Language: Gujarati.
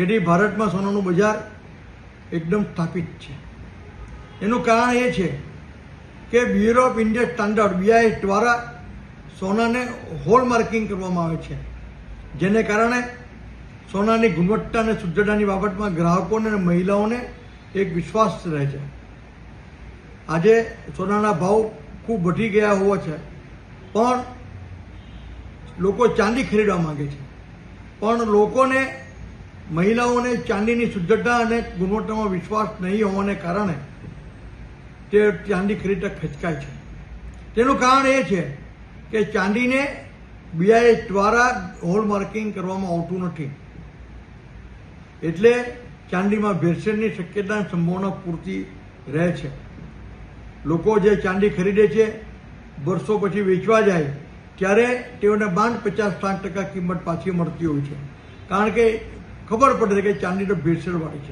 જેથી ભારતમાં સોનાનું બજાર એકદમ સ્થાપિત છે. એનું કારણ એ છે કે bureau of Indian standard BIS દ્વારા સોનાને હોલમાર્કિંગ કરવામાં આવે છે. જેને કારણે સોનાની ગુણવત્તા અને શુદ્ધતાની બાબતમાં ગ્રાહકોને અને મહિલાઓને એક વિશ્વાસ રહે છે. આજે સોનાના ભાવ ખૂબ વધી ગયા હોવા છે, પણ લોકો ચાંદી ખરીદવા માંગે છે. પણ લોકોને મહિલાઓને ચાંદીની શુદ્ધતા અને ગુણવત્તામાં વિશ્વાસ નહીં હોવાને કારણે તે ચાંદી ખરીદતા ખચકાય છે. તેનું કારણ એ છે કે ચાંદીને બીઆઈએસ દ્વારા હોલમાર્કિંગ કરવામાં આવતું નથી. એટલે ચાંદીમાં ભેળસેળની શક્યતા સંભાવના પૂરતી રહે છે. લોકો જે ચાંદી ખરીદે છે, વર્ષો પછી વેચવા જાય, ત્યારે તેઓને બાંધ પચાસ સાઠ ટકા કિંમત પાછી મળતી હોય છે. કારણ કે ખબર પડે છે કે ચાંદી તો ભેળસેળવાળી છે